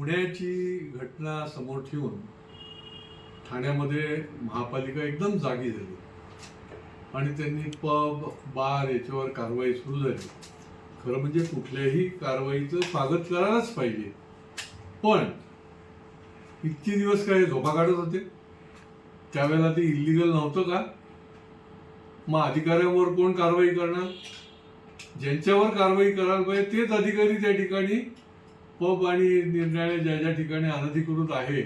पुण्याची घटना समोर ठेवून ठाण्यामध्ये महापालिका एकदम जागी झाली. आणि त्यांनी पब बार याच्यावर कारवाई सुरू झाली. खरं म्हणजे कुठल्याही कारवाईचं स्वागत करायलाच पाहिजे. पण इतके दिवस काय झोपा काढत होते? त्यावेळेला ते इलिगल नव्हतं का? मग अधिकाऱ्यांवर कोण कारवाई करणार? ज्यांच्यावर कारवाई करायला पाहिजे तेच अधिकारी त्या ठिकाणी पब आणि निर्णय ज्या ज्या ठिकाणी अनधिकृत आहे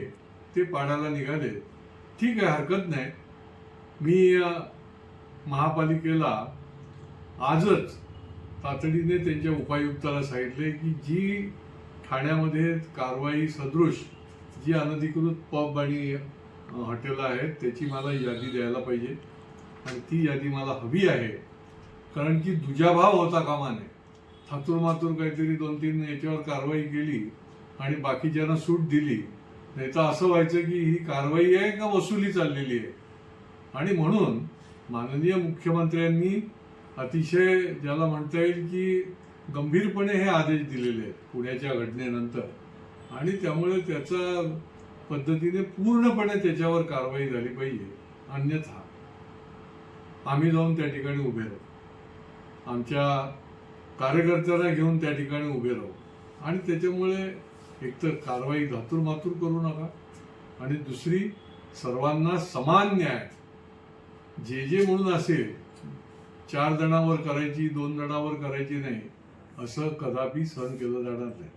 ते पाडायला निघाले. ठीक आहे हरकत नाही. मी महापालिकेला आजच तातडीने त्यांच्या उपायुक्ताला सांगितले की जी ठाण्यामध्ये कारवाई सदृश जी अनधिकृत पब आणि हॉटेल हॉटेलं आहेत त्याची मला यादी द्यायला पाहिजे. आणि ती यादी मला हवी आहे. कारण की दुजाभाव होता कामा नये. थातून मातूर काहीतरी दोन तीन याच्यावर कारवाई केली आणि बाकीच्यांना सूट दिली. नाही तर असं व्हायचं की ही कारवाई आहे का वसुली चाललेली आहे? आणि म्हणून माननीय मुख्यमंत्र्यांनी अतिशय ज्याला म्हणता येईल की गंभीरपणे हे आदेश दिलेले आहेत पुण्याच्या घटनेनंतर. आणि त्यामुळे त्याचा पद्धतीने पूर्णपणे त्याच्यावर कारवाई झाली पाहिजे अन्यथा आम्ही जाऊन त्या ठिकाणी उभे राहू. आमच्या कार्यकर्त्याला घेऊन त्या ठिकाणी उभे राहू. आणि त्याच्यामुळे एकतर कारवाई धातूर मातूर करू नका. आणि दुसरी सर्वांना समान न्याय. जे जे म्हणून असेल चार जणांवर करायची दोन जणांवर करायची नाही असं कदापि सहन केलं जाणार नाही.